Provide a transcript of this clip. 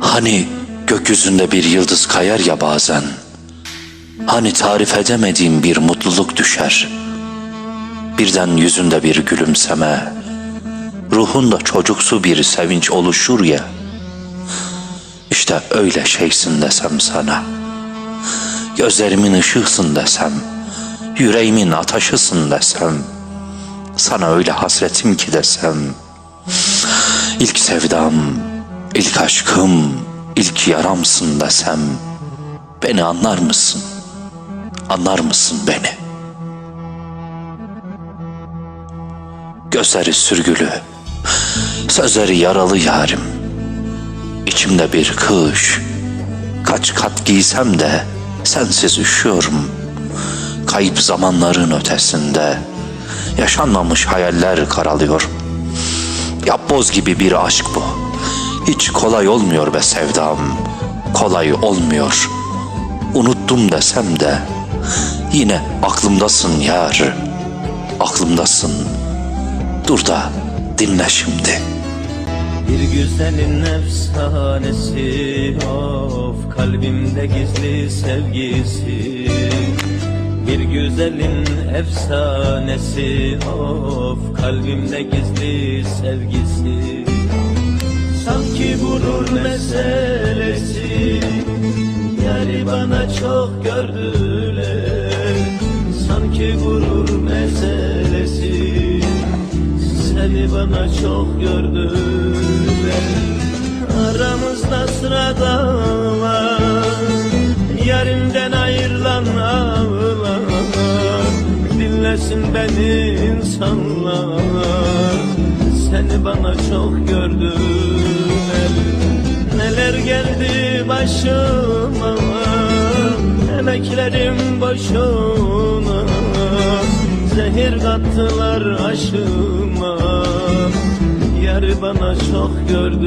Hani gökyüzünde bir yıldız kayar ya bazen. Hani tarif edemediğim bir mutluluk düşer. Birden yüzünde bir gülümseme, ruhunda çocuksu bir sevinç oluşur ya. İşte öyle şeysin desem sana. Gözlerimin ışığısın desem, yüreğimin ateşisin desem, sana öyle hasretim ki desem. İlk sevdam, ilk aşkım, ilk yaramsın desem, beni anlar mısın? Anlar mısın beni? Gözleri sürgülü, sözleri yaralı yarim. İçimde bir kış, kaç kat giysem de sensiz üşüyorum. Kayıp zamanların ötesinde yaşanmamış hayaller karalıyor. Yapboz gibi bir aşk bu. Hiç kolay olmuyor be sevdam. Kolay olmuyor. Unuttum desem de yine aklımdasın yar. Aklımdasın. Dur da dinle şimdi. Bir güzelin efsanesi of kalbimde gizli sevgisi Bir güzelin efsanesi of kalbimde gizli sevgisi. Sanki gurur meselesi Yari bana çok gördüler. Sanki gurur meselesi Seni bana çok gördüler. Aramızda sırada Dinlesin beni insanlar. Seni bana çok gördüler Neler geldi başıma? Emeklerim boşuna. Zehir kattılar aşıma. Yarı bana çok gördüler